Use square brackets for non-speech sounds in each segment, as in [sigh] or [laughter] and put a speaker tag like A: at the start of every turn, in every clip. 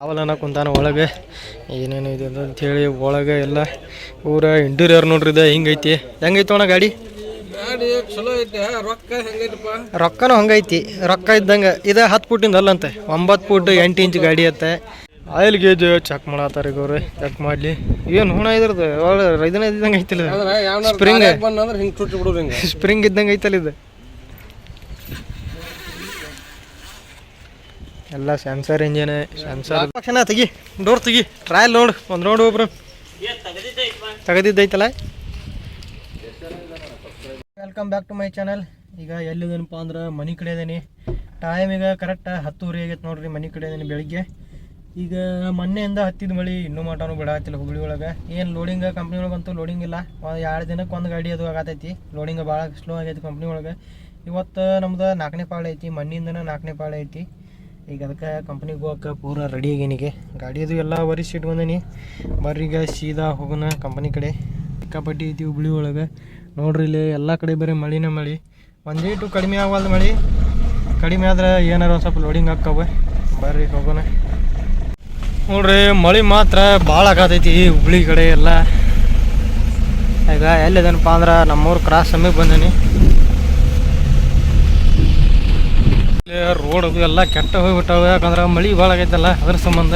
A: ಅವಲನ ಕುಂತಾನ ಒಳಗೆ. ಏನೇನು ಇದೆ ಅಂತ ಹೇಳಿ ಒಳಗೆ ಎಲ್ಲ ಊರ ಇಂಟೀರಿಯರ್ ನೋಡ್ರಿ ಇದು ಹಿಂಗೈತಿ. ಹೆಂಗೈತಿ ಅಣ್ಣ ಗಾಡಿ?
B: ಗಾಡಿ ಚಲೋ ಐತೆ ರೊಕ್ಕ ಹೆಂಗೈತಪ್ಪ?
A: ರೊಕ್ಕನೂ ಹಂಗೈತಿ. ರೊಕ್ಕ ಇದ್ದಂಗೆ ಇದು ಹತ್ತು ಫುಟ್ಟಿಂದ ಅಲ್ಲಂತೆ. ಒಂಬತ್ತು ಫುಟ್ ಎಂಟು ಇಂಚ್ ಗಾಡಿ ಅತ್ತೆ. ಆಯಿಲ್ ಗೇಜ್ ಚೆಕ್ ಮಾಡತ್ತಾರ ಈಗ ಅವ್ರು ಚೆಕ್ ಮಾಡಲಿ. ಏನು ಹುಣ ಇದ್ರದ್ದು? ಇದನ್ನ ಇದ್ದಂಗೆ ಐತಿಲ್ಲ
B: ಸ್ಪ್ರಿಂಗ್
A: ಸ್ಪ್ರಿಂಗ್ ಇದ್ದಂಗೆ ಐತಲ್ಲ ಇದು? [laughs] ಎಲ್ಲ ಸೆನ್ಸರ್ ಇಂಜಿನ್ ಸೆನ್ಸರ್ ಪಕ್ಷನ ತೆಗಿ? ಡೋರ್ ತೆಗಿ. ಟ್ರಯಲ್ ನೋಡು ಒಂದು ನೋಡು ಒಬ್ರು. ತೆಗೆದಿದ್ದೈತಲ್ಲ? Welcome back to my channel ಈಗ ಎಲ್ಲಿದೇನಪ್ಪ ಅಂದ್ರೆ ಮನೆ ಕಡೆ ಇದ್ದೀನಿ ಟೈಮ್ ಈಗ ಕರೆಕ್ಟ್ ಹತ್ತುವರೆ ಆಗೈತೆ ನೋಡ್ರಿ ಮನೆ ಕಡೆ ಇದ್ದೀನಿ ಬೆಳಿಗ್ಗೆ. ಈಗ ಮೊನ್ನೆಯಿಂದ ಹತ್ತಿದ ಮಳಿ ಇನ್ನೂ ಮಟನೂ ಬಿಡಾತಿಲ್ಲ ಹುಬ್ಳಿ ಒಳಗೆ. ಏನು ಲೋಡಿಂಗ್ ಕಂಪ್ನಿ ಒಳಗೆ ಅಂತೂ ಲೋಡಿಂಗ್ ಇಲ್ಲ. ಒಂದು ಎರಡು ದಿನಕ್ಕೆ ಒಂದು ಗಾಡಿ ಅದು ಆಗತೈತಿ. ಲೋಡಿಂಗ್ ಭಾಳ ಸ್ಲೋ ಆಗೈತಿ ಕಂಪ್ನಿ ಒಳಗೆ. ಇವತ್ತು ನಮ್ದು ನಾಲ್ಕನೇ ಪಾಳೆ ಐತಿ. ಮಣ್ಣಿಂದನೇ ನಾಲ್ಕನೇ ಪಾಳೆ ಐತಿ. ಈಗ ಅದಕ್ಕೆ ಕಂಪ್ನಿಗೆ ಹೋಗಕ್ಕೆ ಪೂರ ರೆಡಿ ಆಗೀನಿಗೆ ಗಾಡಿದು ಎಲ್ಲ ಒರಿಸಿ ಇಟ್ಕೊಂಡೀನಿ. ಬರ್ರಿ ಈಗ ಸೀದಾ ಹೋಗೋಣ ಕಂಪ್ನಿ ಕಡೆ. ಸಿಕ್ಕಾಪಟ್ಟಿ ಐತಿ ಹುಬ್ಳಿ ಒಳಗೆ. ನೋಡ್ರಿ ಇಲ್ಲಿ ಎಲ್ಲ ಕಡೆ ಬರೀ ಮಳಿನೇ ಮಳಿ. ಒಂದೇಟು ಕಡಿಮೆ ಆಗವಲ್ದು ಮಳಿ. ಕಡಿಮೆ ಆದ್ರೆ ಏನಾರ ಒಂದು ಸ್ವಲ್ಪ ಲೋಡಿಂಗ್ ಹಾಕವೆ ಬರ್ರಿ ಹೋಗೋಣ. ನೋಡ್ರಿ ಮಳಿ ಮಾತ್ರ ಭಾಳ ಆಗತೈತಿ ಹುಬ್ಳಿ ಕಡೆ ಎಲ್ಲ. ಈಗ ಎಲ್ಲಿದೇನಪ್ಪ ಅಂದ್ರೆ ನಮ್ಮೂರು ಕ್ರಾಸ್ ಸಮೀಪ ಬಂದೀನಿ. ರೋಡ್ ಅದು ಎಲ್ಲ ಕೆಟ್ಟ ಹೋಗ್ಬಿಟ್ಟಾವೆ, ಯಾಕಂದ್ರೆ ಮಳಿ ಭಾಳ ಆಗೈತಲ್ಲ, ಅದ್ರ ಸಂಬಂಧ.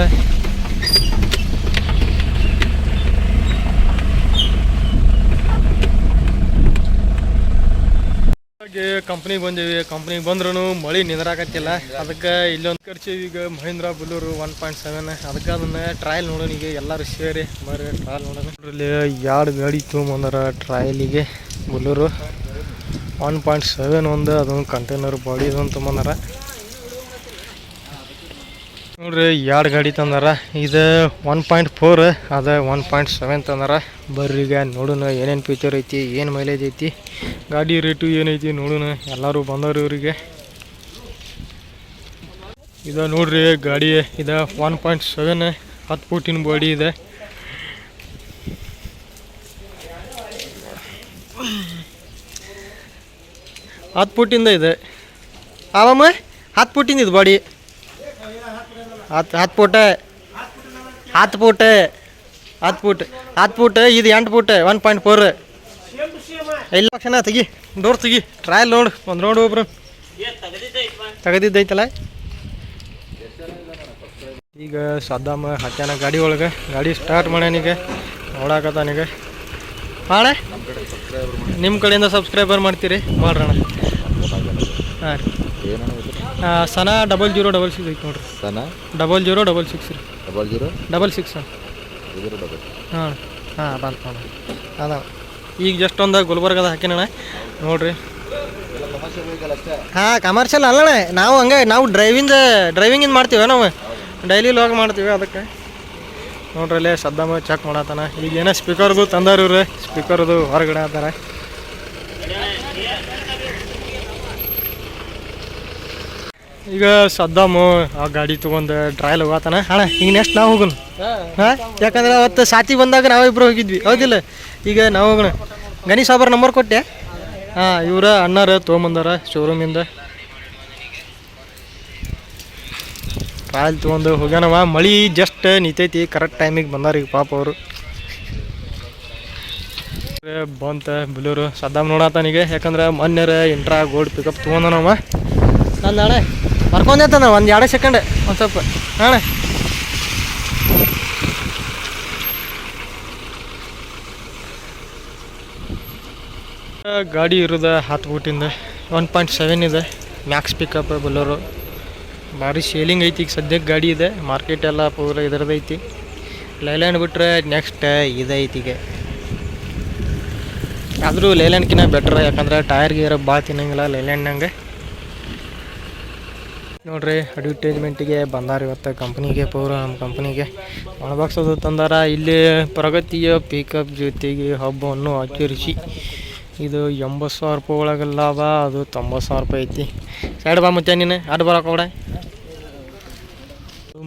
A: ಕಂಪ್ನಿ ಬಂದೀವಿ. ಕಂಪ್ನಿ ಬಂದ್ರೂ ಮಳಿ ನಿಂದ್ರಾಕತ್ತಿಲ್ಲ ಅದಕ್ಕೆ ಇಲ್ಲೊಂದು ಖರ್ಚು ಈಗ Mahindra Bolero one point seven ಅದಕ್ಕೆ ಅದನ್ನು ಟ್ರಯಲ್ ನೋಡೋಣ ಈಗ, ಎಲ್ಲರೂ ಸೇರಿ. ಬರ್ರಿ ಟ್ರಯಲ್ ನೋಡೋಣ. ಇಲ್ಲಿ ಎರಡು ಗಾಡಿ ತೊಗೊಂಬಂದಾರ ಟ್ರಯಲಿಗೆ ಬುಲ್ಲೂರು ಒನ್ ಪಾಯಿಂಟ್ ಸೆವೆನ್ ಒಂದು, ಅದೊಂದು ಕಂಟೈನರ್ ಬಾಡಿ ಇದೊಂದು ತೊಗೊಂಬಂದಾರ. ನೋಡ್ರಿ, ಎರಡು ಗಾಡಿ ತಂದಾರ. ಇದು ಒನ್ ಪಾಯಿಂಟ್ ಫೋರ್ ಅದ ಒನ್ ಪಾಯಿಂಟ್ ಸೆವೆನ್ ತಂದಾರ. ಬರ್ರಿ ಈಗ ನೋಡೋಣ ಏನೇನು ಫೀಚರ್ ಐತಿ, ಏನು ಮೈಲೇಜ್ ಐತಿ, ಗಾಡಿ ರೇಟು ಏನೈತಿ ನೋಡೋಣ ಎಲ್ಲರೂ ಬಂದವ್ರು ಇವರಿಗೆ. ಇದು ನೋಡ್ರಿ, ಗಾಡಿ ಇದು ಒನ್ ಪಾಯಿಂಟ್ ಸೆವೆನ್ ಹತ್ತು ಫೂಟಿನ ಬಾಡಿ ಇದೆ. ಹತ್ತು ಫುಟ್ಟಿಂದ ಇದೆ. ಆವಮ್ಮ ಹತ್ತು ಫುಟ್ಟಿಂದ ಇದು ಬಾಡಿ ಹತ್ತು ಹತ್ತು ಪೂಟ. ಹತ್ತು ಪೂಟ. ಹತ್ತು ಪೂಟ. ಹತ್ತು ಪೂಟ, ಇದು ಎಂಟು ಫುಟ್ ಒನ್ ಪಾಯಿಂಟ್ ಫೋರ್ ಇಲ್ಲ ತಕ್ಷಣ ತೆಗಿ. ಡೋರ್ ತೆಗಿ. ಟ್ರಯಲ್ ನೋಡು. ಒಂದು ನೋಡು ಒಬ್ರು. ತೆಗೆದಿದ್ದೈತಲ್ಲ? ಈಗ ಸದ್ದಾಮ ಹಾಕ್ಯಾನ ಗಾಡಿ ಒಳಗೆ. ಗಾಡಿ ಸ್ಟಾರ್ಟ್ ಮಾಡ್ಯಾನೀಗ ನೋಡಾಕತ್ತಾನೀಗ ಹಾಳ ನಿಮ್ಮ ಕಡೆಯಿಂದ ಸಬ್ಸ್ಕ್ರೈಬರ್ ಮಾಡ್ತೀರಿ. ಮಾಡ್ರಣ ಹಾಂ ರೀ. ಸನ ಡಬಲ್ ಜೀರೋ ಡಬಲ್ ಸಿಕ್ಸ್ ಐತೆ ನೋಡ್ರಿ.
C: ಸನ?
A: ಡಬಲ್ ಜೀರೋ ಡಬಲ್ ಸಿಕ್ಸ್ ರೀ.
C: Double zero
A: double six
C: zero double
A: ಹಾಂ. ಹಾಂ ಬಂತು ನೋಡಿ. ಅದ ಈಗ ಜಸ್ಟ್ ಒಂದು ಗುಲ್ಬರ್ಗದ ಹಾಕಿನಣ್ಣ. ನೋಡ್ರಿ. ಹಾಂ ಕಮರ್ಷಿಯಲ್ ಅಲ್ಲಣ್ಣ. ನಾವು ಹಂಗೆ ನಾವು ಡ್ರೈವಿಂಗ್ ಡ್ರೈವಿಂಗಿಂದ ಮಾಡ್ತೀವಿ ನಾವು. ಡೈಲಿ ಲಾಗ್ ಮಾಡ್ತೀವಿ ಅದಕ್ಕೆ. ನೋಡ್ರಿ ಅಲ್ಲೇ ಶಬ್ದ ಚೆಕ್ ಮಾಡತ್ತಾನ. ಈಗ ಏನೋ ಸ್ಪೀಕರ್ದು ತಂದಾರ ಇವ್ರು. ಸ್ಪೀಕರ್ದು ಹೊರಗಡೆ ಆತಾರ ಈಗ ಸದ್ದಾಮು ಆ ಗಾಡಿ ತಗೊಂಡು ಟ್ರಯಲ್ ಹೋಗತ್ತಾನ ಅಣ್ಣ ಈಗ ನೆಕ್ಸ್ಟ್ ನಾವು ಹೋಗೋಣ. ಹಾಂ ಯಾಕಂದ್ರೆ ಅವತ್ತು ಸಾತಿ ಬಂದಾಗ ನಾವಿಬ್ರು ಹೋಗಿದ್ವಿ. ಹೌದಿಲ್ಲ? ಈಗ ನಾವು ಹೋಗೋಣ. ಗಣೇಶ್ ಸಾಬರ್ ನಂಬರ್ ಕೊಟ್ಟೆ. ಹಾಂ ಇವ್ರ ಅಣ್ಣಾರ ತೊಗೊಂಬಂದಾರ ಶೋರೂಮಿಂದ ಟ್ರಾಯಲ್ ತೊಗೊಂಡು ಹೋಗ್ಯಾನವ. ಮಳಿ ಜಸ್ಟ್ ನಿಂತೈತಿ ಕರೆಕ್ಟ್ ಟೈಮಿಗೆ ಬಂದಾರ ಈಗ ಪಾಪ ಅವರು. ಬಂತ ಬುಲೂರು. ಸದ್ದಾಮ್ ನೋಡತ್ತಾನೀಗ ಯಾಕಂದ್ರೆ ಮೊನ್ನೆರ ಇಂಟ್ರಾ ಗೋಲ್ಡ್ ಪಿಕಪ್ ತೊಗೊಂಡನವ. ನನ್ನ ಅಣ್ಣ ಬರ್ಕೊಂಡೈತನ ಒಂದು ಎರಡು ಸೆಕೆಂಡ್ ಒಂದು ಸ್ವಲ್ಪ. ಹಾಂ ಗಾಡಿ ಇರೋದ ಹತ್ತು ಬೂಟಿಂದ ಒನ್ ಪಾಯಿಂಟ್ ಸೆವೆನ್ ಇದೆ. ಮ್ಯಾಕ್ಸ್ ಪಿಕಪ್ ಬಲೋರು ಭಾರಿ ಸೇಲಿಂಗ್ ಐತಿ ಈಗ ಸದ್ಯಕ್ಕೆ ಗಾಡಿ ಇದೆ. ಮಾರ್ಕೆಟ್ ಎಲ್ಲ ಪೂರ ಇದರದೈತಿ ಲೈಲ್ಯಾಂಡ್ ಬಿಟ್ಟರೆ ನೆಕ್ಸ್ಟ್ ಇದೈತಿ ಈಗ. ಆದರೂ ಲೈಲ್ಯಾಂಡ್ಕಿನ್ನ ಬೆಟ್ರ್ ಯಾಕಂದ್ರೆ ಟೈರ್ ಗೀರ್ ಭಾಳ ತಿನ್ನಂಗಿಲ್ಲ ಲೈಲ್ಯಾಂಡ್ನಂಗೆ ನೋಡ್ರಿ. ಅಡ್ವರ್ಟೈಸ್ಮೆಂಟಿಗೆ ಬಂದಾರ ಇವತ್ತು ಕಂಪ್ನಿಗೆ, ಪೂರ ನಮ್ಮ ಕಂಪ್ನಿಗೆ. ಒಣಬಾಕ್ಸೋದು ತಂದಾರ. ಇಲ್ಲಿ ಪ್ರಗತಿಯ ಪಿಕಪ್ ಜೊತೆಗೆ ಹಬ್ಬವನ್ನು ಆಚರಿಸಿ. ಇದು ಎಂಬತ್ತು ಸಾವಿರ ರೂಪಾಯಿ ಒಳಗೆ ಲಾಭ, ಅದು ತೊಂಬತ್ತು ಸಾವಿರ ರೂಪಾಯಿ ಐತಿ. ಸೈಡ್ ಬಾ ಮತ್ತೆ ನೀನು. ಅಡ್ ಬರೋಕೆ ಕೂಡ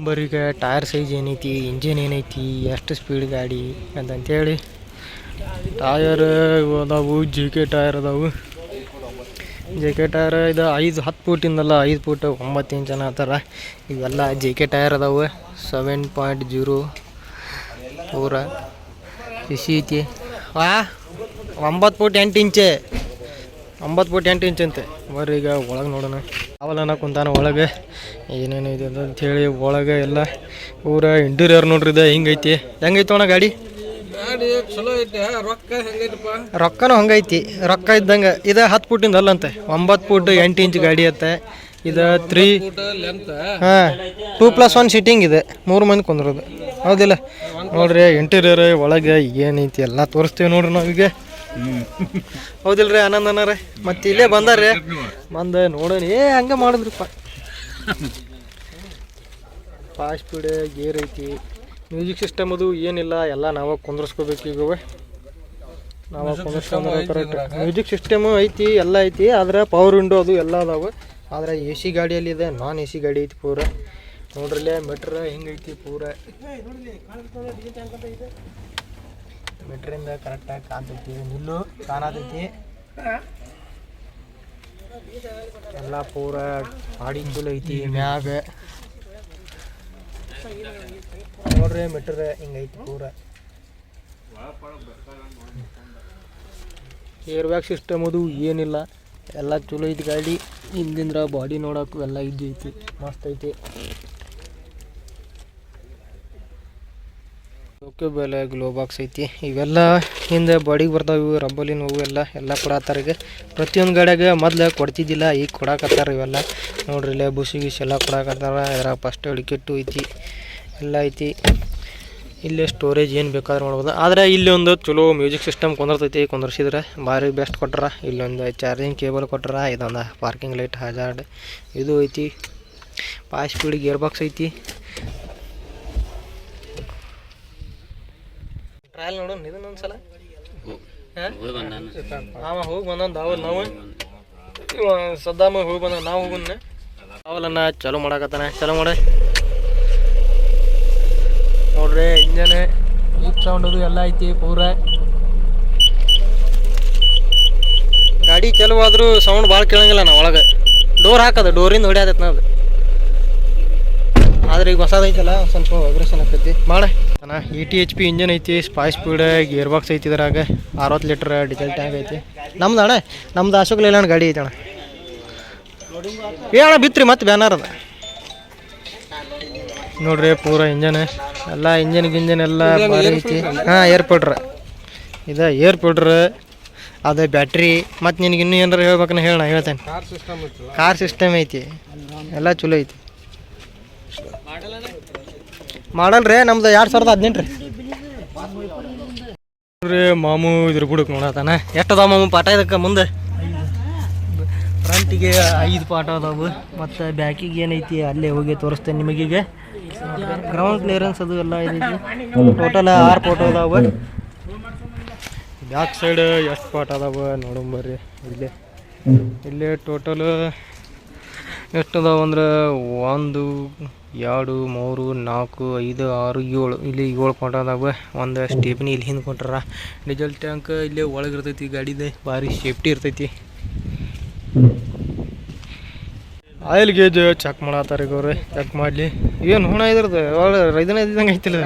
A: ಬರೀಗ ಟೈರ್ ಸೈಜ್ ಏನೈತಿ ಇಂಜಿನ್ ಏನೈತಿ, ಎಷ್ಟು ಸ್ಪೀಡ್ ಗಾಡಿ ಅಂತಂತೇಳಿ. ಟಯರ್ ಅದಾವು ಜಿ ಕೆ ಟಯರ್ ಅದಾವು. ಜೆ ಕೆ ಟೈರ್ ಇದು ಐದು ಹತ್ತು ಫೂಟಿಂದಲ್ಲ ಐದು ಫೂಟ್ ಒಂಬತ್ತು ಇಂಚ್ ಅನ್ನತ್ತಾರ ಇವೆಲ್ಲ ಜೆ ಕೆ ಟಯರ್ ಅದಾವೆ. ಸೆವೆನ್ ಪಾಯಿಂಟ್ ಜೀರೋ ಪೂರ ಸಿಸಿ ಐತಿ ಆ, ಒಂಬತ್ತು ಫೂಟ್ ಎಂಟು ಇಂಚೆ. ಒಂಬತ್ತು ಫೂಟ್ ಎಂಟು ಇಂಚ್ ಅಂತೆ. ಬರ್ರಿ ಈಗ ಒಳಗೆ ನೋಡೋಣ. ಅವಲನ ಕುಂತಾನ ಒಳಗೆ. ಏನೇನು ಇದೆ ಅಂತ ಹೇಳಿ ಒಳಗೆ ಎಲ್ಲ. ಪೂರ ಇಂಟೀರಿಯರ್ ನೋಡ್ರಿ ಇದು ಹಿಂಗೈತಿ. ಹೆಂಗೈತೆ ಅಣ್ಣ ಗಾಡಿ?
B: ಗಾಡಿ ಚಲೋ ಐತೆ ರೊಕ್ಕ ಹೆಂಗೈತಪ್ಪ?
A: ರೊಕ್ಕನೂ ಹಂಗೈತಿ ರೊಕ್ಕ ಇದ್ದಂಗೆ ಇದು ಹತ್ತು ಫುಟಿಂದ ಅಲ್ಲಂತೆ ಒಂಬತ್ತು ಫುಟ್ ಎಂಟು ಇಂಚ್ ಗಾಡಿ ಐತೆ ಇದು ತ್ರೀ
B: ಲೆಂತ್
A: ಹಾಂ ಟೂ ಪ್ಲಸ್ ಒನ್ ಸೀಟಿಂಗ್ ಇದೆ ಮೂರು ಮಂದಿ ಕುಂದ್ರೋದು. ಹೌದಿಲ್ಲ? ನೋಡ್ರಿ ಇಂಟೀರಿಯರ್ ಒಳಗೆ ಏನೈತಿ ಎಲ್ಲ ತೋರಿಸ್ತೀವಿ ನೋಡ್ರಿ ನಾವೀಗ ಹೌದಿಲ್ರಿ ಆನಂದ್ ಅನ್ನಾರ ಮತ್ತೆ ಇಲ್ಲೇ ಬಂದಾರ್ರಿ. ಬಂದ ನೋಡೋಣ ಏ ಹಂಗೆ ಮಾಡಿದ್ರಿಪ್ಪ. ಫಾಸ್ಟ್ ಸ್ಪೀಡ್ ಗೇರ್ ಐತಿ. ಮ್ಯೂಸಿಕ್ ಸಿಸ್ಟಮ್ ಅದು ಏನಿಲ್ಲ ಎಲ್ಲ ನಾವ ಕುಂದ್ರಸ್ಕೋಬೇಕು ಈಗ ನಾವ ಕುಂದ್ರಸ್ಕೊಂಡ್ರೆ ಕರೆಕ್ಟ್ ಮ್ಯೂಸಿಕ್ ಸಿಸ್ಟಮ್ ಐತಿ ಎಲ್ಲ ಐತಿ ಆದ್ರೆ ಪವರ್ ವಿಂಡೋ ಅದು ಎಲ್ಲ ಅದಾವೆ ಆದ್ರೆ ಎ ಸಿ ಗಾಡಿಯಲ್ಲಿ ಇದೆ ನಾನ್ ಎ ಸಿ ಗಾಡಿ ಐತಿ ಪೂರ. ನೋಡ್ರಲ್ಲೇ ಮೆಟ್ರ ಹಿಂಗೈತಿ ಪೂರ. ಮೆಟ್ರಿಂದ ಕರೆಕ್ಟಾಗಿ ಕಾಣ್ತೈತಿ ನಿಲ್ಲು ಕಾಣತೈತಿ. ಎಲ್ಲ ಪೂರ ಗಾಡಿ ಐತಿ ಮ್ಯಾಗ. ನೋಡ್ರಿ ಮೆಟ್ರ ಹಿಂಗೈತಿ ಪೂರ. ಏರ್ ಬ್ಯಾಗ್ ಸಿಸ್ಟಮ್ ಅದು ಏನಿಲ್ಲ. ಎಲ್ಲ ಚಲೋ ಐತಿ ಗಾಡಿ. ಹಿಂದಿಂದ ಬಾಡಿ ನೋಡಕ್ಕೂ ಎಲ್ಲ ಇದ್ದು ಐತಿ, ಮಸ್ತ್ ಐತಿ. ಓಕೆ ಬೆಲೆ ಗ್ಲೋ ಬಾಕ್ಸ್ ಐತಿ. ಇವೆಲ್ಲ ಹಿಂದೆ ಬಾಡಿಗೆ ಬರ್ತಾವೆ ಇವು ರಬ್ಬಲಿನ ಹೂವು ಎಲ್ಲ ಎಲ್ಲ ಕೊಡತ್ತಾರ ಈಗ. ಪ್ರತಿಯೊಂದು ಗಾಡಿಯಾಗ ಮೊದ್ಲು ಕೊಡ್ತಿದ್ದಿಲ್ಲ, ಈಗ ಕೊಡಾಕತ್ತಾರ ಇವೆಲ್ಲ. ನೋಡ್ರಿ ಇಲ್ಲೇ ಬುಸಿ ಗಿಸ್ ಎಲ್ಲ ಕೊಡಾಕತ್ತಾರ. ಅದರ ಫಸ್ಟ್ ಹಿಡಿಕೆಟ್ಟು ಐತಿ. ಎಲ್ಲ ಐತಿ. ಇಲ್ಲಿ ಸ್ಟೋರೇಜ್ ಏನು ಬೇಕಾದ್ರೆ ಮಾಡ್ಬೋದು. ಆದರೆ ಇಲ್ಲಿ ಒಂದು ಚಲೋ ಮ್ಯೂಸಿಕ್ ಸಿಸ್ಟಮ್ ಕುಂದರ್ತೈತಿ. ಕುಂದರ್ಸಿದ್ರೆ ಭಾರಿ ಬೆಸ್ಟ್ ಕೊಟ್ರ. ಇಲ್ಲೊಂದು ಚಾರ್ಜಿಂಗ್ ಕೇಬಲ್ ಕೊಟ್ರ, ಇದೊಂದು ಪಾರ್ಕಿಂಗ್ ಲೈಟ್ ಹಜಾರ್ಡ್ ಇದು ಐತಿ. ಫಾಸ್ಟ್ ಸ್ಪೀಡ್ ಗೇರ್ ಬಾಕ್ಸ್ ಐತಿ. ಟ್ರಯಲ್ ನೋಡೋಣ ಇದನ್ನ ಒಂದ್ಸಲ. ಅವ ಹೋಗಿ ಬಂದ ದಾವಲ್ ನಾವು. ಸದ್ದಾಮ ಹೋಗಿ ಬಂದ ನಾವು ಹೋಗುನ್ನ ಅವಲನ್ನ ಚಲೋ ಮಾಡಾಕತ್ತಾನೆ. ಚಲೋ ಮಾಡ. ನೋಡ್ರಿ ಇಂಜನ್ ಈಪ್ ಸೌಂಡ್ ಅದು ಎಲ್ಲ ಐತಿ ಪೂರ. ಗಾಡಿ ಚಲೋ ಆದ್ರೂ ಸೌಂಡ್ ಭಾಳ ಕೇಳಂಗಿಲ್ಲ ನಾವು ಒಳಗೆ. ಡೋರ್ ಹಾಕದ ಡೋರಿಂದ ಹೊಡಿಯತೈತ ನಾ ಅದು. ಆದ್ರೆ ಈಗ ಹೊಸದೈತಲ್ಲ ಸ್ವಲ್ಪ ವೈಬ್ರೇಷನ್ ಆಗ್ತೈತಿ. ಮಾಡ. E T H P engine ಐತಿ ಸ್ಪೈ ಸ್ಪೀಡ್ ಗೇರ್ ಬಾಕ್ಸ್ ಐತಿ ಇದ್ರಾಗ. ಅರವತ್ತು ಲೀಟ್ರ್ ಡೀಸೆಲ್ ಟ್ಯಾಂಕ್ ಐತಿ. ನಮ್ದು ಅಣ್ಣ ನಮ್ದು ಅಶೋಕ್ ಲೇಲಾಂಡ್ ಗಾಡಿ ಐತಿ ಅಣ್ಣ ಏ ಅಣ್ಣ ಬಿತ್ರಿ ಮತ್ತೆ ಬ್ಯಾನರ್ ಅದ. ನೋಡ್ರಿ ಪೂರ ಇಂಜನ್ ಎಲ್ಲ ಇಂಜಿನ್ ಗಿಂಜಿನ್ ಎಲ್ಲ ಭಾರಿ ಐತಿ. ಹಾಂ ಏರ್ ಪೌಡ್ರ್ ಇದು ಏರ್ ಪೌಡ್ರ್ ಅದು ಬ್ಯಾಟ್ರಿ ಮತ್ತು ನಿನಗೆ ಇನ್ನೂ ಏನಾರ ಹೇಳ್ಬೇಕನ್ನ ಹೇಳ ನಾ ಹೇಳ್ತೇನೆ.
B: ಕಾರ್ ಸಿಸ್ಟಮ್ ಐತಲ್ಲ?
A: ಕಾರ್ ಸಿಸ್ಟಮ್ ಐತಿ. ಎಲ್ಲ ಚಲೋ ಐತಿ. ಮಾಡಲ್ ರೀ ನಮ್ದು ಎರಡು ಸಾವಿರದ ಹದಿನೆಂಟು ರೀ ರೀ ಮಾಮು ಇದ್ರ ಬುಡಕ್ ನೋಡತಾನ ಎಷ್ಟದ ಮಾಮು ಪಾಠ ಇದಕ್ಕೆ ಮುಂದೆ? ಫ್ರಂಟಿಗೆ ಐದು ಪಾಠ ಅದಾವು ಮತ್ತು ಬ್ಯಾಕಿಗೆ ಏನೈತಿ ಅಲ್ಲೇ ಹೋಗಿ ತೋರಿಸ್ತೇನೆ ನಿಮಗೀಗ. ಗ್ರೌಂಡ್ ಕ್ಲಿಯರೆನ್ಸ್ ಅದು ಎಲ್ಲ ಇದೆ. ಟೋಟಲ್ ಆರು ಫೋಟೋ ಅದಾವ. ಬ್ಯಾಕ್ ಸೈಡ್ ಎಷ್ಟು ಪಾರ್ಟ್ ಅದಾವ ನೋಡಂಬರ್ರಿ ಇಲ್ಲಿ. ಇಲ್ಲೇ ಇಲ್ಲೇ ಟೋಟಲ್ ಎಷ್ಟು ಅದಾವ ಅಂದ್ರೆ ಒಂದು ಎರಡು ಮೂರು ನಾಲ್ಕು ಐದು ಆರು ಏಳು. ಇಲ್ಲಿ ಏಳು ಪಾಠ ಅದಾವ. ಒಂದು ಸ್ಟೇಪ್ನಿ ಇಲ್ಲಿ ಹಿಂದೆ ಕೊಟ್ಟಾರ ಡೀಸೆಲ್ ಟ್ಯಾಂಕ್ ಇಲ್ಲೇ ಒಳಗೆ ಇರ್ತೈತಿ ಗಾಡಿದೆ ಭಾರಿ ಸೇಫ್ಟಿ ಇರ್ತೈತಿ. ಆಯಿಲ್ ಗೇಜ್ ಚೆಕ್ ಮಾಡತ್ತಾರ ಈಗ ಅವ್ರು ಚೆಕ್ ಮಾಡಲಿ. ಏನು ಹುಣ ಇದ್ರದ್ದು? ಒಳ್ಳೆ ಇದನ್ನ ಇದ್ದಂಗೆ ಐತಿಲ್ಲ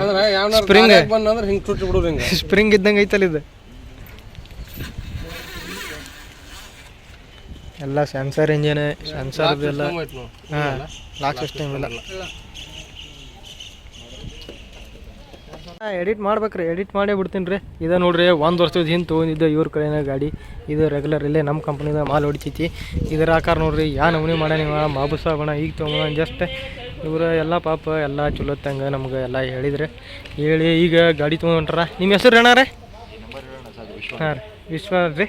B: ಸ್ಪ್ರಿಂಗ್
A: Spring.
B: ಹಿಂಗೆ ಚುಟ್ಟಿ ಬಿಡೋದು ಹಿಂಗೆ.
A: ಸ್ಪ್ರಿಂಗ್ ಇದ್ದಂಗೆ ಐತಲ್ಲ ಇದು. ಎಲ್ಲ ಸೆನ್ಸರ್ ಇಂಜಿನ್ ಸೆನ್ಸರ್ ಎಲ್ಲ. ಹಾಂ ಲಾಕ್ ಸಿಸ್ಟಮ್ ಇಲ್ಲ. ಎಡಿಟ್ ಮಾಡ್ಬೇಕ್ರಿ ಎಡಿಟ್ ಮಾಡೇ ಬಿಡ್ತೀನಿ ರೀ. ಇದು ನೋಡ್ರಿ ಒಂದು ವರ್ಷದ ಹಿಂದೆ ತೊಗೊಂಡಿದ್ದೆ ಇವ್ರ ಕಡೆನ ಗಾಡಿ. ಇದು ರೆಗ್ಯುಲರ್ ಇಲ್ಲೇ ನಮ್ಮ ಕಂಪ್ನಿದ ಮಾಲ್ ಹೊಡಿತೈತಿ. ಇದರ ಆಕಾರ ನೋಡ್ರಿ ಯಾ ನಮೂನಿ ಮಾಡೋಣ ಇವ ಆಗೋಣ ಈಗ ತೊಗೊಂಡ ಜಸ್ಟ್ ಇವ್ರು ಎಲ್ಲ ಪಾಪ ಎಲ್ಲ ಚಲೋತ್ತಂಗೆ ನಮ್ಗೆ ಎಲ್ಲ ಹೇಳಿದ್ರೆ. ಹೇಳಿ ಈಗ ಗಾಡಿ ತೊಗೊಂಡ್ರ. ನಿಮ್ಮ ಹೆಸರು ಏನಾರ ಹಾಂ ರೀ. ವಿಶ್ವ ರೀ.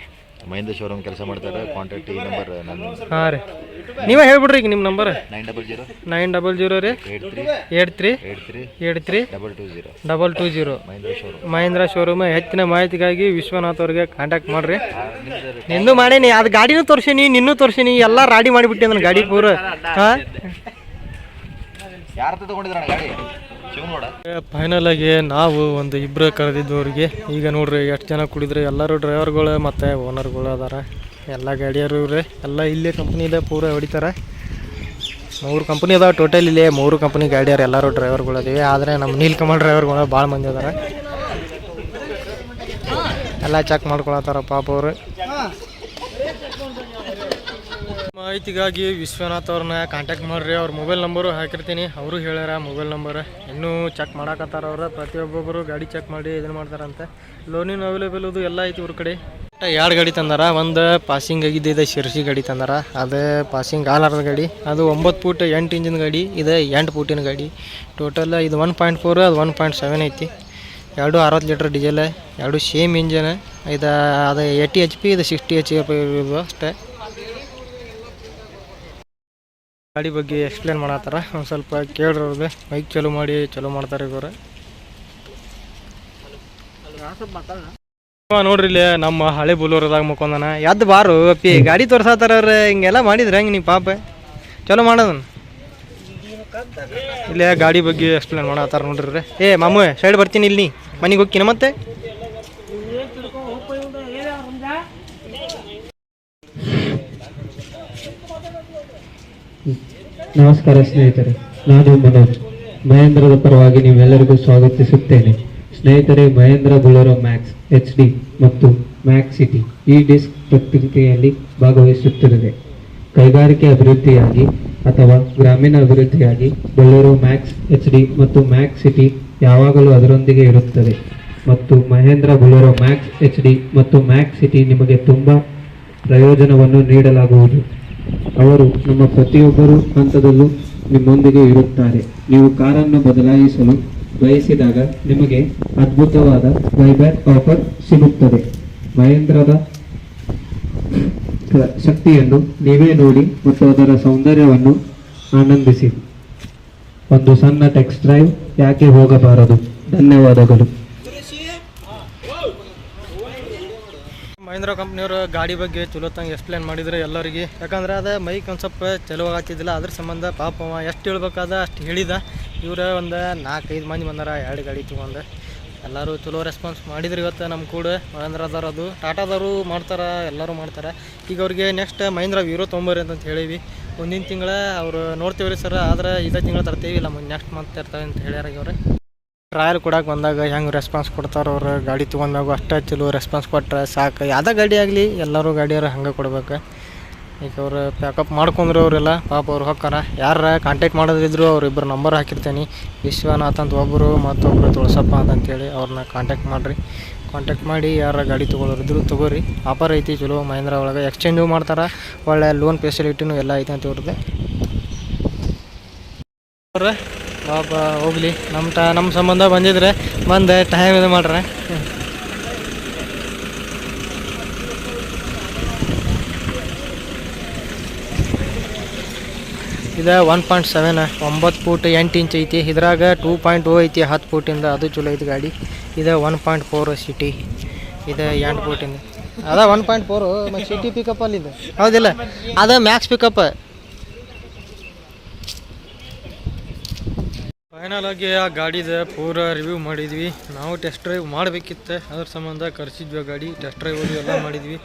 C: ಮಹೇಂದ್ರ ಶೋರೂಮ್ ಕೆಲಸ ಮಾಡ್ತಾರೆ. ಕಾಂಟ್ಯಾಕ್ಟ್ ಈ ನಂಬರ್ ನಾನು
A: ಹಾಂ ರೀ. ನೀವೇ ಹೇಳ್ಬಿಡ್ರಿ ಈಗ ನಿಮ್ಮ number
C: nine double zero.
A: Nine double zero ರೀ.
C: Eight three.
A: Eight three.
C: Eight three.
A: Eight three.
C: Double two zero.
A: Double two zero.
C: Mahindra showroom
A: Mahindra showroom ಹೆಚ್ಚಿನ ಮಾಹಿತಿಗಾಗಿ ವಿಶ್ವನಾಥ್ ಅವ್ರಿಗೆ ಕಾಂಟ್ಯಾಕ್ಟ್ ಮಾಡ್ರಿ. ನಿಂದು ಮಾಡೇನಿ ಅದು ಗಾಡಿನೂ ತೋರ್ಸೀನಿ ನಿನ್ನೂ ತೋರ್ಸೀನಿ ಎಲ್ಲ ರಾಡಿ ಮಾಡಿಬಿಟ್ಟೆ ನನ್ನ ಗಾಡಿ ಪೂರ. ಹಾಂ.
C: ಯಾರ
A: ಫೈನಲ್ ಆಗಿ ನಾವು ಒಂದು ಇಬ್ಬರು ಕರೆದಿದ್ದವ್ರಿಗೆ, ಈಗ ನೋಡ್ರಿ ಎಷ್ಟು ಜನ ಕುಡಿದ್ರೆ ಎಲ್ಲರೂ ಡ್ರೈವರ್ಗಳು ಮತ್ತು ಓನರ್ಗಳು ಅದಾರ. ಎಲ್ಲ ಗಾಡಿಯರು ಇವ್ರೆ. ಎಲ್ಲ ಇಲ್ಲೇ ಕಂಪ್ನಿದೆ ಪೂರ ಹೊಡಿತಾರೆ. ಮೂರು ಕಂಪ್ನಿ ಅದಾವೆ ಟೋಟಲ್ ಇಲ್ಲಿ, ಮೂರು ಕಂಪ್ನಿ ಗಾಡಿಯರು ಎಲ್ಲರೂ ಡ್ರೈವರ್ಗಳು ಅದಿವೆ ಆದರೆ ನಮ್ಮ ನೀಲ್ಕಮಲ್ ಡ್ರೈವರ್ಗಳು ಭಾಳ ಮಂದಿ ಅದಾರ. ಎಲ್ಲ ಚೆಕ್ ಮಾಡ್ಕೊಳತ್ತಾರ ಪಾಪ ಅವರು. ಮಾಹಿತಿಗಾಗಿ ವಿಶ್ವನಾಥ್ ಅವ್ರನ್ನ ಕಾಂಟ್ಯಾಕ್ಟ್ ಮಾಡ್ರಿ, ಅವ್ರ ಮೊಬೈಲ್ ನಂಬರು ಹಾಕಿರ್ತೀನಿ. ಅವರು ಹೇಳ್ಯಾರ ಮೊಬೈಲ್ ನಂಬರ್ ಇನ್ನೂ ಚೆಕ್ ಮಾಡಾಕತ್ತಾರ ಅವ್ರ. ಪ್ರತಿಯೊಬ್ಬೊಬ್ಬರು ಗಾಡಿ ಚೆಕ್ ಮಾಡಿ ಇದನ್ನು ಮಾಡ್ತಾರಂತೆ. ಲೋನಿನ ಅವೈಲೇಬಲ್ ಅದು ಎಲ್ಲ ಐತಿ ಇವ್ರ ಕಡೆ. ಎರಡು ಗಾಡಿ ತಂದಾರ. ಒಂದು ಪಾಸಿಂಗ್ ಆಗಿದ್ದು ಇದೆ ಶಿರ್ಸಿ ಗಾಡಿ ತಂದಾರ. ಅದು ಪಾಸಿಂಗ್ ಆಲಾರದ ಗಾಡಿ. ಅದು ಒಂಬತ್ತು ಫೂಟ್ ಎಂಟು ಇಂಜಿನ್ ಗಾಡಿ, ಇದು ಎಂಟು ಫೂಟಿನ ಗಾಡಿ. ಟೋಟಲ್ ಇದು ಒನ್ ಪಾಯಿಂಟ್ ಫೋರ್ ಅದು ಒನ್ ಪಾಯಿಂಟ್ ಸೆವೆನ್ ಐತಿ. ಎರಡು ಅರವತ್ತು ಲೀಟ್ರ್ ಡೀಸೆಲ್ ಎರಡು ಸೇಮ್ ಇಂಜನ್ ಇದು, ಅದು ಏಯ್ಟಿ ಎಚ್ ಪಿ ಇದು ಸಿಕ್ಸ್ಟಿ ಎಚ್ ಪಿ ಅಷ್ಟೇ. ಗಾಡಿ ಬಗ್ಗೆ ಎಕ್ಸ್ಪ್ಲೇನ್ ಮಾಡತ್ತಾರ. ಒಂದು ಸ್ವಲ್ಪ ಕೇಳಿರೋದು ಬೈಕ್ ಚಲೋ ಮಾಡಿ, ಚಲೋ ಮಾಡ್ತಾರೆ ಇವರು. ನೋಡ್ರಿ ಇಲ್ಲಿ ನಮ್ಮ ಹಳೆ ಬುಲೂರದಾಗ ಮುಕೊಂದನ ಎದ್ದು ಬಾರು, ಅಪ್ಪಿ. ಗಾಡಿ ತೋರ್ಸಾತಾರ ಹಿಂಗೆಲ್ಲ ಮಾಡಿದ್ರೆ ಹೆಂಗೆ ನೀವು ಪಾಪ? ಚಲೋ ಮಾಡೋದನ್. ಇಲ್ಲೇ ಗಾಡಿ ಬಗ್ಗೆ ಎಕ್ಸ್ಪ್ಲೇನ್ ಮಾಡತ್ತಾರ ನೋಡ್ರಿ ಏ ಮಾಮು ಸೈಡ್ ಬರ್ತೀನಿ ಇಲ್ಲಿ ಮನೆಗೆ ಹೋಗ್ತೀನಿ ಮತ್ತೆ?
D: ನಮಸ್ಕಾರ ಸ್ನೇಹಿತರೆ, ನಾನು ಮನೋಜ್. ಮಹೇಂದ್ರದ ಪರವಾಗಿ ನೀವೆಲ್ಲರಿಗೂ ಸ್ವಾಗತಿಸುತ್ತೇನೆ. ಸ್ನೇಹಿತರೆ, Mahindra Bolero Maxx, H D ಮತ್ತು ಮ್ಯಾಕ್ಸ್ ಸಿಟಿ ಈ ಡಿಸ್ಕ್ ಪತ್ರಿಕೆಯಲ್ಲಿ ಭಾಗವಹಿಸುತ್ತಿದೆ ಕೈಗಾರಿಕೆ ಅಭಿವೃದ್ಧಿಯಾಗಿ ಅಥವಾ ಗ್ರಾಮೀಣ ಅಭಿವೃದ್ಧಿಯಾಗಿ ಬೊಲೆರೋ ಮ್ಯಾಕ್ಸ್, ಎಚ್ ಡಿ ಮತ್ತು ಮ್ಯಾಕ್ಸ್ ಸಿಟಿ ಯಾವಾಗಲೂ ಅದರೊಂದಿಗೆ ಇರುತ್ತದೆ. ಮತ್ತು Mahindra Bolero Maxx, H D ಮತ್ತು ಮ್ಯಾಕ್ಸ್ ಸಿಟಿ ನಿಮಗೆ ತುಂಬ ಪ್ರಯೋಜನವನ್ನು ನೀಡಲಾಗುವುದು. ಅವರು ನಮ್ಮ ಪ್ರತಿಯೊಬ್ಬರು ಹಂತದಲ್ಲೂ ನಿಮ್ಮೊಂದಿಗೆ ಇರುತ್ತಾರೆ. ನೀವು ಕಾರನ್ನು ಬದಲಾಯಿಸಲು ಬಯಸಿದಾಗ ನಿಮಗೆ ಅದ್ಭುತವಾದ ಬೈಬ್ಯಾಕ್ ಆಫರ್ ಸಿಗುತ್ತದೆ. ಮಹೇಂದ್ರದ ಶಕ್ತಿಯನ್ನು ನೀವೇ ನೋಡಿ ಮತ್ತು ಅದರ ಸೌಂದರ್ಯವನ್ನು ಆನಂದಿಸಿ. ಒಂದು ಸಣ್ಣ ಟೆಕ್ಸ್ಟ್ ಡ್ರೈವ್ ಯಾಕೆ ಹೋಗಬಾರದು? ಧನ್ಯವಾದಗಳು.
A: ಮಹೇಂದ್ರ ಕಂಪ್ನಿಯವರು ಗಾಡಿ ಬಗ್ಗೆ ಚಲೋತ್ತಂಗೆ ಎಕ್ಸ್ಪ್ಲೇನ್ ಮಾಡಿದ್ರೆ ಎಲ್ಲರಿಗೆ. ಯಾಕಂದ್ರೆ ಅದು ಮೈಕ್ ಒಂದು ಚಲೋ ಆಗ್ತಿದ್ದಿಲ್ಲ ಅದ್ರ ಸಂಬಂಧ ಪಾಪ ಅವ ಎಷ್ಟು ಹೇಳ್ಬೇಕಾದ ಅಷ್ಟು ಹೇಳಿದ. ಇವ್ರ ಒಂದು ನಾಲ್ಕೈದು ಮಂದಿ ಬಂದಾರ, ಎರಡು ಗಾಡಿ ತೊಗೊಂಡು. ಎಲ್ಲರೂ ಚಲೋ ರೆಸ್ಪಾನ್ಸ್ ಮಾಡಿದ್ರು ಇವತ್ತು ನಮ್ಮ ಕೂಡ. ಮಹೇಂದ್ರದವ್ರು ಅದು. ಟಾಟಾದವರು ಮಾಡ್ತಾರೆ, ಎಲ್ಲರೂ ಮಾಡ್ತಾರೆ. ಈಗ ಅವ್ರಿಗೆ ನೆಕ್ಸ್ಟ್ ಮಹೇಂದ್ರ ವೀರೋ ತೊಂಬರಿ ಅಂತ ಹೇಳೀವಿ. ಮುಂದಿನ ತಿಂಗಳ ಅವರು ನೋಡ್ತೀವಿ ರೀ ಸರ್ ಆದ್ರೆ ಇದೇ ತಿಂಗಳು ತರ್ತೀವಿ ಇಲ್ಲ ನೆಕ್ಸ್ಟ್ ಮಂತ್ ತರ್ತಾರೆ ಅಂತ ಹೇಳ್ಯಾರ ಇವ್ರೆ ಟ್ರಯಲ್ ಕೊಡಕ್ಕೆ ಬಂದಾಗ ಹೆಂಗೆ ರೆಸ್ಪಾನ್ಸ್ ಕೊಡ್ತಾರೆ ಅವ್ರು ಗಾಡಿ ತೊಗೊಂಡಾಗ ಅಷ್ಟೇ ಚಲೋ ರೆಸ್ಪಾನ್ಸ್ ಕೊಟ್ಟರೆ ಸಾಕು. ಯಾವುದೇ ಗಾಡಿ ಆಗಲಿ ಎಲ್ಲರೂ ಗಾಡಿಯವ್ರು ಹಂಗೆ ಕೊಡ್ಬೇಕು. ಈಗ ಅವರು ಪ್ಯಾಕಪ್ ಮಾಡ್ಕೊಂಡ್ರು ಅವರೆಲ್ಲ, ಪಾಪ ಅವ್ರು ಹೋಗ್ತಾರೆ. ಯಾರ ಕಾಂಟ್ಯಾಕ್ಟ್ ಮಾಡೋದಿದ್ರು ಅವ್ರಿಬ್ಬರು ನಂಬರ್ ಹಾಕಿರ್ತೀನಿ. ವಿಶ್ವನಾಥ್ ಅಂತ ಒಬ್ಬರು ಮತ್ತೊಬ್ಬರು ತುಳಸಪ್ಪ ಅಂತಂತೇಳಿ ಅವ್ರನ್ನ ಕಾಂಟ್ಯಾಕ್ಟ್ ಮಾಡಿರಿ. ಕಾಂಟ್ಯಾಕ್ಟ್ ಮಾಡಿ ಯಾರ ಗಾಡಿ ತೊಗೊಳೋರು ಇದ್ರು ತೊಗೋರಿ. ಆಫರ್ ಐತಿ ಚಲೋ, ಮಹೇಂದ್ರ ಒಳಗೆ ಎಕ್ಸ್ಚೇಂಜು ಮಾಡ್ತಾರೆ. ಒಳ್ಳೆ ಲೋನ್ ಫೆಸಿಲಿಟಿನೂ ಎಲ್ಲ ಐತೆ ಅಂತ ಇವ್ರದ್ದು ಅವ್ರ ಪಾಪ, ಹೋಗ್ಲಿ. ನಮ್ಮ ಟ ನಮ್ಮ ಸಂಬಂಧ ಬಂದಿದ್ರೆ ಬಂದೆ ಟೈಮ್ ಇದು ಮಾಡ್ರೆ. ಇದು ಒನ್ ಪಾಯಿಂಟ್ ಸೆವೆನ್ ಒಂಬತ್ತು ಫೂಟ್ ಎಂಟು ಇಂಚ್ ಐತಿ. ಇದ್ರಾಗ ಟೂ ಪಾಯಿಂಟ್ ಓ ಐತಿ, ಹತ್ತು ಫೂಟಿಂದ ಅದು ಚಲೋ ಐತಿ ಗಾಡಿ. ಇದು ಒನ್ ಪಾಯಿಂಟ್ ಫೋರ್ ಸಿಟಿ ಇದು ಎಂಟು ಫೂಟಿಂದ ಅದ one point four City pickup ಅಲ್ಲಿದೆ ಹೌದಿಲ್ಲ? ಅದ ಮ್ಯಾಕ್ಸ್ ಪಿಕಪ್ ಫೈನಲ್ ಆಗಿ ಆ ಗಾಡಿದ ಪೂರ ರಿವ್ಯೂ ಮಾಡಿದ್ವಿ. ನಾವು ಟೆಸ್ಟ್ ಡ್ರೈವ್ ಮಾಡಬೇಕಿತ್ತು. ಅದ್ರ ಸಂಬಂಧ ಕರೆಸಿದ್ವಿ ಆ ಗಾಡಿ. ಟೆಸ್ಟ್ ಡ್ರೈವ್ ಎಲ್ಲ ಮಾಡಿದ್ವಿ.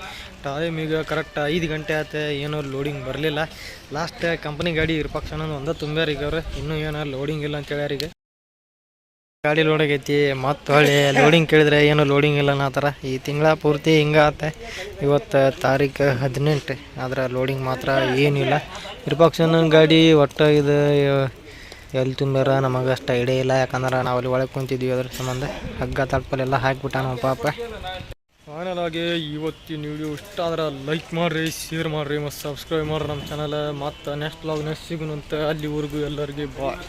A: ಟೈಮ್ ಈಗ ಕರೆಕ್ಟ್ ಐದು ಗಂಟೆ ಆಯ್ತು. ಏನೋ ಲೋಡಿಂಗ್ ಬರಲಿಲ್ಲ. ಲಾಸ್ಟ್ ಕಂಪ್ನಿ ಗಾಡಿ ಇರ್ಪಕ್ಷಣ ಒಂದೇ ತುಂಬ್ಯಾರ ಈಗ ಅವ್ರು. ಇನ್ನೂ ಏನೋ ಲೋಡಿಂಗ್ ಇಲ್ಲ ಅಂತ ಹೇಳ್ಯಾರ ಈಗ. ಗಾಡಿ ಲೋಡಾಗೈತಿ ಮತ್ತು ಹೊಳ್ಳಿ ಲೋಡಿಂಗ್ ಕೇಳಿದ್ರೆ ಏನು ಲೋಡಿಂಗ್ ಇಲ್ಲ ಅನ್ನತ್ತಾರ ಈ ತಿಂಗಳ ಪೂರ್ತಿ ಹಿಂಗೆ ಆತೆ. ಇವತ್ತು ತಾರೀಕು ಹದಿನೆಂಟು. ಆದ್ರೆ ಲೋಡಿಂಗ್ ಮಾತ್ರ ಏನಿಲ್ಲ. ಇರ್ಪಕ್ಷನ ಗಾಡಿ ಒಟ್ಟು ಇದು ಎಲ್ಲಿ ತುಂಬ್ಯಾರ ನಮಗೆ ಅಷ್ಟು ಐಡಿಯಾ ಇಲ್ಲ. ಯಾಕಂದ್ರೆ ನಾವು ಅಲ್ಲಿ ಒಳಗೆ ಕುಂತಿದ್ವಿ ಅದ್ರ ಸಂಬಂಧ. ಹಗ್ಗ ತಡ್ಪಲೆಲ್ಲ ಹಾಕ್ಬಿಟ್ಟ ನಮ್ಮ ಪಾಪ. ಫೈನಲ್ ಆಗಿ ಇವತ್ತಿನ ವಿಡಿಯೋ ಇಷ್ಟ ಆದ್ರೆ ಲೈಕ್ ಮಾಡಿರಿ ಶೇರ್ ಮಾಡಿರಿ, ಮತ್ತು ಸಬ್ಸ್ಕ್ರೈಬ್ ಮಾಡ್ರಿ ನಮ್ಮ ಚಾನಲ್ ಮತ್ತು ನೆಕ್ಸ್ಟ್ ಲಾಗ್ ನೆಕ್ಸ್ಟ್ ಸಿಗುನಂತೆ ಅಲ್ಲಿವರೆಗೂ ಎಲ್ಲರಿಗೆ ಬಾಯ್